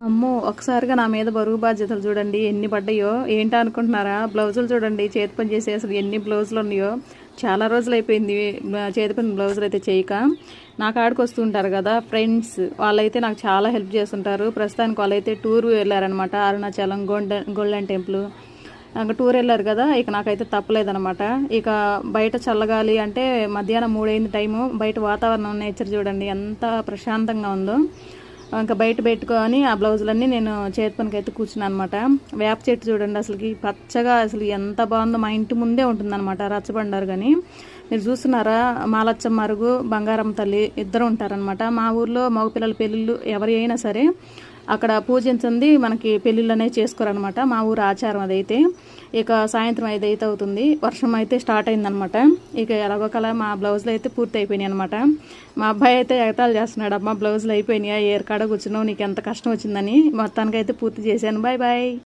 అమ్మో ఒకసారిగా నా మీద బరువు బాధ్యతలు చూడండి. ఎన్ని పడ్డాయో? ఏంటో అనుకుంటున్నారా? బ్లౌజులు చూడండి. చేతి పని చేసి అసలు ఎన్ని బ్లౌజులు ఉన్నాయో? చాలా రోజులు అయిపోయింది చేతి పని బ్లౌజులు అయితే చేయక. నాకు ఆడికి వస్తుంటారు కదా ఫ్రెండ్స్. వాళ్ళైతే నాకు చాలా హెల్ప్ చేస్తుంటారు. ప్రస్తుతానికి వాళ్ళైతే టూర్ వెళ్ళారనమాట అరుణాచలం గోల్డెన్ గోల్డెన్ టెంపుల్. ఇంకా టూర్ వెళ్ళారు కదా. ఇక నాకైతే తప్పలేదనమాట ఇక బయట చల్లగాలి అంటే మధ్యాహ్నం మూడైంది టైము. బయట వాతావరణం నేచర్ చూడండి. ఎంత ప్రశాంతంగా ఉందో. ఇంకా బయట పెట్టుకొని ఆ బ్లౌజులన్నీ నేను చేతి పనికి అయితే కూర్చున్నాను అనమాట వేప చెట్టు చూడండి అసలుకి పచ్చగా అసలు ఎంత బాగుందో మా ఇంటి ముందే ఉంటుందన్నమాట రచ్చబండారు కానీ. మీరు చూస్తున్నారా? మాలచ్చం మరుగు బంగారం తల్లి ఇద్దరు ఉంటారనమాట మా ఊర్లో మగపిల్లల పెళ్ళిళ్ళు ఎవరి అయినా సరే అక్కడ పూజించింది మనకి పెళ్ళిళ్ళనే చేసుకోరనమాట మా ఊరు ఆచారం అదైతే. ఇక సాయంత్రం ఐదు అయితే అవుతుంది. వర్షం అయితే స్టార్ట్ అయిందనమాట ఇక ఎలాగో కల మా బ్లౌజులు అయితే పూర్తి అయిపోయినాయి అనమాట మా అబ్బాయి అయితే ఎగతాలు చేస్తున్నాడు. అమ్మ బ్లౌజులు అయిపోయినాయి? ఏర్కాడ కూర్చున్నావు? నీకు ఎంత కష్టం వచ్చిందని. మొత్తానికి అయితే పూర్తి చేశాను. Bye bye.